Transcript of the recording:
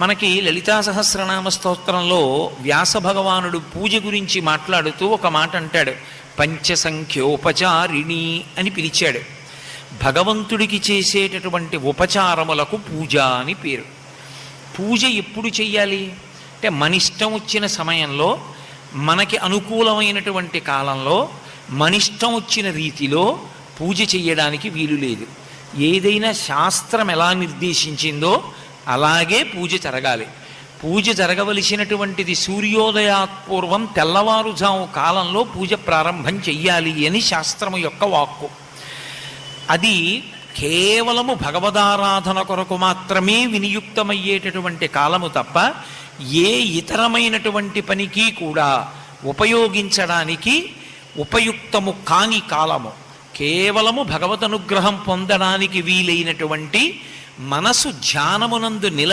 మనకి లలితా సహస్రనామ స్తోత్రంలో వ్యాస భగవానుడు పూజ గురించి మాట్లాడుతూ ఒక మాట అంటాడు. పంచసంఖ్యోపచారిణి అని పిలిచాడు. భగవంతుడికి చేసేటటువంటి ఉపచారములకు పూజ అని పేరు. పూజ ఎప్పుడు చెయ్యాలి? అంటే మన ఇష్టం వచ్చిన సమయంలో మనకి అనుకూలమైనటువంటి కాలంలో మన ఇష్టం వచ్చిన రీతిలో పూజ చెయ్యడానికి వీలు లేదు. ఏదైనా శాస్త్రం ఎలా నిర్దేశించిందో అలాగే పూజ జరగాలి. పూజ జరగవలసినటువంటిది సూర్యోదయాత్పూర్వం తెల్లవారుజాము కాలంలో పూజ ప్రారంభం చెయ్యాలి అని శాస్త్రము యొక్క వాక్కు. అది కేవలము భగవదారాధన కొరకు మాత్రమే వినియుక్తమయ్యేటటువంటి కాలము తప్ప ఏ ఇతరమైనటువంటి పనికి కూడా ఉపయోగించడానికి ఉపయుక్తము కాని కాలము. కేవలము భగవద్ అనుగ్రహం పొందడానికి వీలైనటువంటి మనసు ధ్యానమునందు నిల